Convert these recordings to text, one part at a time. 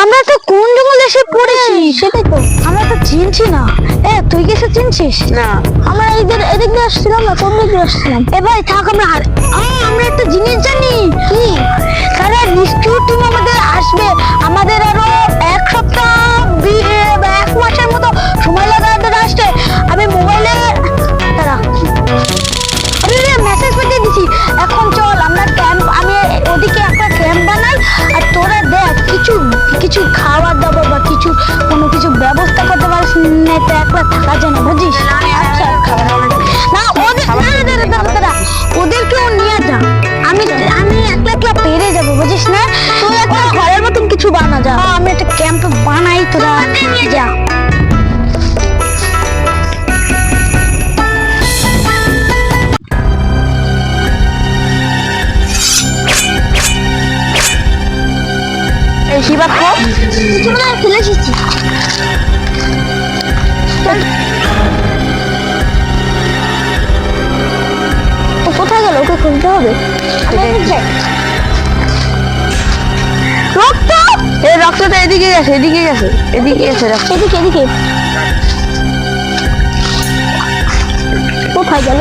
আমরা তো কোন জঙ্গলে এসে পড়েছি? সেটাই তো। আমরা তো চিনছি না। এ তুই কি চিনছিস? না। আমরা এদের এদিক দিয়ে আসছিলাম না কোন দিক দিয়ে আসছিলাম? এ ভাই থাক আমরা আমরা একটা জিনিস জানি। কি? তোরা যা। শিবা খো ফেলে এসেছি। কোথায় গেল? ওকে খুলতে হবে। এদিকে গেছে এদিকে গেছে এদিকে গেছে রক্ত এদিকে এদিকে। কোথায় গেল?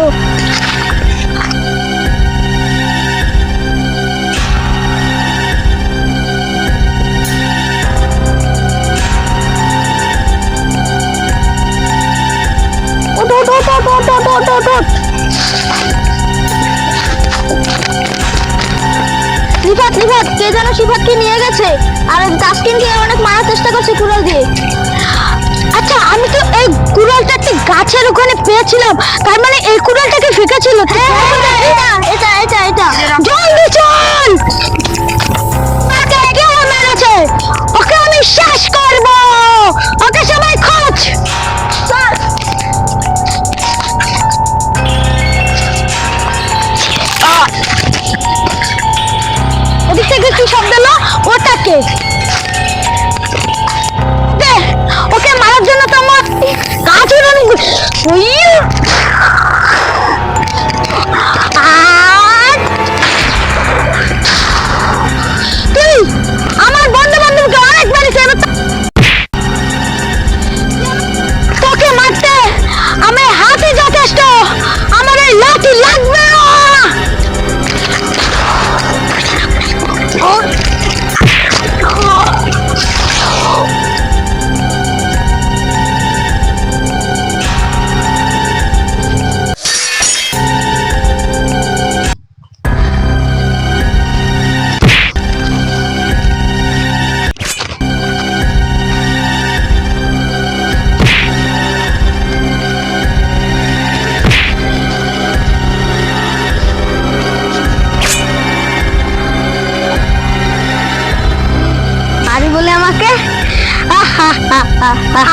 রিফাত রিফাত কে যেন শিফাতকে নিয়ে গেছে। আর তাসকিনকে অনেক মারার চেষ্টা করছে কুড়াল দিয়ে। আচ্ছা আমি তো এই কুড়ালটা একটা গাছের ওখানে পেয়েছিলাম। তার মানে এই কুড়ালটাকে ফেঁকেছিল? হ্যাঁ এটা কি শব্দ না ওটাকে।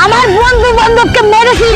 আমার বন্ধু বান্ধবকে মেরেছি